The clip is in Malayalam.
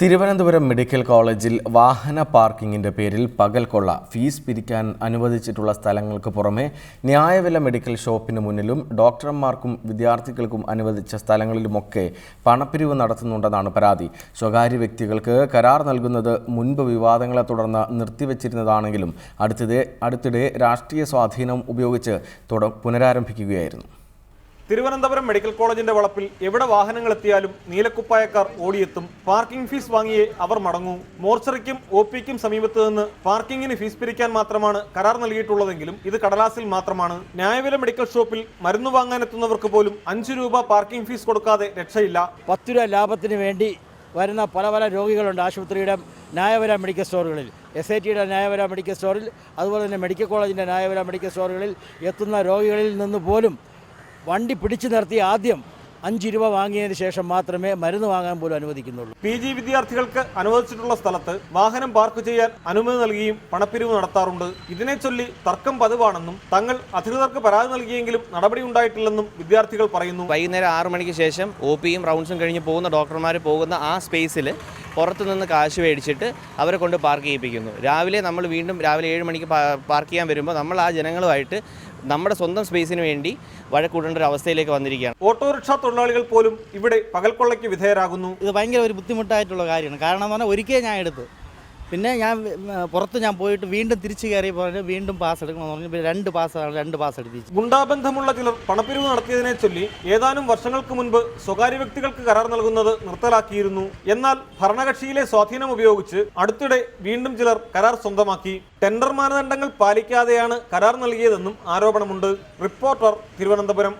തിരുവനന്തപുരം മെഡിക്കൽ കോളേജിൽ വാഹന പാർക്കിങ്ങിന്റെ പേരിൽ പകൽ കൊള്ള ഫീസ് പിരിക്കാൻ അനുവദിച്ചിട്ടുള്ള സ്ഥലങ്ങൾക്ക് പുറമെ ന്യായവില മെഡിക്കൽ ഷോപ്പിന് മുന്നിലും ഡോക്ടർമാർക്കും വിദ്യാർത്ഥികൾക്കും അനുവദിച്ച സ്ഥലങ്ങളിലുമൊക്കെ പണപ്പിരിവ് നടത്തുന്നുണ്ടെന്നാണ് പരാതി. സ്വകാര്യ വ്യക്തികൾക്ക് കരാർ നൽകുന്നത് മുൻപ് വിവാദങ്ങളെ തുടർന്ന് നിർത്തിവച്ചിരുന്നതാണെങ്കിലും അടുത്തിടെ അടുത്തിടെ രാഷ്ട്രീയ സ്വാധീനം ഉപയോഗിച്ച് പുനരാരംഭിക്കുകയായിരുന്നു. തിരുവനന്തപുരം മെഡിക്കൽ കോളേജിന്റെ വളപ്പിൽ എവിടെ വാഹനങ്ങൾ എത്തിയാലും നീലക്കുപ്പായക്കാർ ഓടിയെത്തും. പാർക്കിംഗ് ഫീസ് വാങ്ങിയേ അവർ മടങ്ങൂ. മോർച്ചറിക്കും ഒ പിക്കും സമീപത്ത് നിന്ന് പാർക്കിങ്ങിന് ഫീസ് പിരിക്കാൻ മാത്രമാണ് കരാർ നൽകിയിട്ടുള്ളതെങ്കിലും ഇത് കടലാസിൽ മാത്രമാണ്. ന്യായവില മെഡിക്കൽ ഷോപ്പിൽ മരുന്ന് വാങ്ങാനെത്തുന്നവർക്ക് പോലും അഞ്ചു രൂപ പാർക്കിംഗ് ഫീസ് കൊടുക്കാതെ രക്ഷയില്ല. പത്ത് രൂപ ലാഭത്തിന് വേണ്ടി വരുന്ന പല പല രോഗികളുണ്ട് ആശുപത്രിയുടെ ന്യായവര മെഡിക്കൽ സ്റ്റോറുകളിൽ. എസ് ഐ ടിയുടെ ന്യായവര മെഡിക്കൽ സ്റ്റോറിൽ അതുപോലെ തന്നെ മെഡിക്കൽ കോളേജിന്റെ ന്യായവര മെഡിക്കൽ സ്റ്റോറുകളിൽ എത്തുന്ന രോഗികളിൽ നിന്ന് പോലും വണ്ടി പിടിച്ചു നിർത്തി ആദ്യം അഞ്ച് രൂപ വാങ്ങിയതിന് ശേഷം മാത്രമേ മരുന്ന് വാങ്ങാൻ പോലും അനുവദിക്കുന്നുള്ളൂ. പി ജി വിദ്യാർത്ഥികൾക്ക് അനുവദിച്ചിട്ടുള്ള സ്ഥലത്ത് വാഹനം പാർക്ക് ചെയ്യാൻ അനുമതി നൽകിയും പണപ്പിരിവ് നടത്താറുണ്ട്. ഇതിനെ ചൊല്ലി തർക്കം പതിവാണെന്നും തങ്ങൾ അധികൃതർക്ക് പരാതി നൽകിയെങ്കിലും നടപടി ഉണ്ടായിട്ടില്ലെന്നും വിദ്യാർത്ഥികൾ പറയുന്നു. വൈകുന്നേരം ആറു മണിക്ക് ശേഷം ഒ പിയും റൗണ്ട്സും കഴിഞ്ഞ് പോകുന്ന ഡോക്ടർമാർ പോകുന്ന ആ സ്പേസിൽ പുറത്തു നിന്ന് കാശ് മേടിച്ചിട്ട് അവരെ കൊണ്ട് പാർക്ക് ചെയ്യിപ്പിക്കുന്നു. രാവിലെ നമ്മൾ വീണ്ടും രാവിലെ ഏഴ് മണിക്ക് പാർക്ക് ചെയ്യാൻ വരുമ്പോൾ നമ്മൾ ആ ജനങ്ങളുമായിട്ട് നമ്മുടെ സ്വന്തം സ്പേസിന് വേണ്ടി വഴക്കൂടേണ്ട ഒരു അവസ്ഥയിലേക്ക് വന്നിരിക്കുകയാണ്. ഓട്ടോറിക്ഷ തൊഴിലാളികൾ പോലും ഇവിടെ പകൽക്കൊള്ളയ്ക്ക് വിധേയരാകുന്നു. ഇത് ഭയങ്കര ഒരു ബുദ്ധിമുട്ടായിട്ടുള്ള കാര്യമാണ്. കാരണം എന്ന് പറഞ്ഞാൽ ഒരിക്കൽ ഞാൻ എടുത്തു പിന്നെ ഞാൻ പുറത്ത് ഞാൻ പോയിട്ട് വീണ്ടും തിരിച്ചു കയറി പറഞ്ഞു വീണ്ടും പാസ് എടുക്കണമെന്ന് പറഞ്ഞു രണ്ട് പാസ് രണ്ട് പാസ് എടുപ്പിച്ചു. ഗുണ്ടാബന്ധമുള്ള ചിലർ പണപ്പിരിവ് നടത്തിയതിനെ ചൊല്ലി ഏതാനും വർഷങ്ങൾക്ക് മുൻപ് സ്വകാര്യ വ്യക്തികൾക്ക് കരാർ നൽകുന്നത് നിർത്തലാക്കിയിരുന്നു. എന്നാൽ ഭരണകക്ഷിയിലെ സ്വാധീനം ഉപയോഗിച്ച് അടുത്തിടെ വീണ്ടും ചിലർ കരാർ സ്വന്തമാക്കി. ടെൻഡർ മാനദണ്ഡങ്ങൾ പാലിക്കാതെയാണ് കരാർ നൽകിയതെന്നും ആരോപണമുണ്ട്. റിപ്പോർട്ടർ തിരുവനന്തപുരം.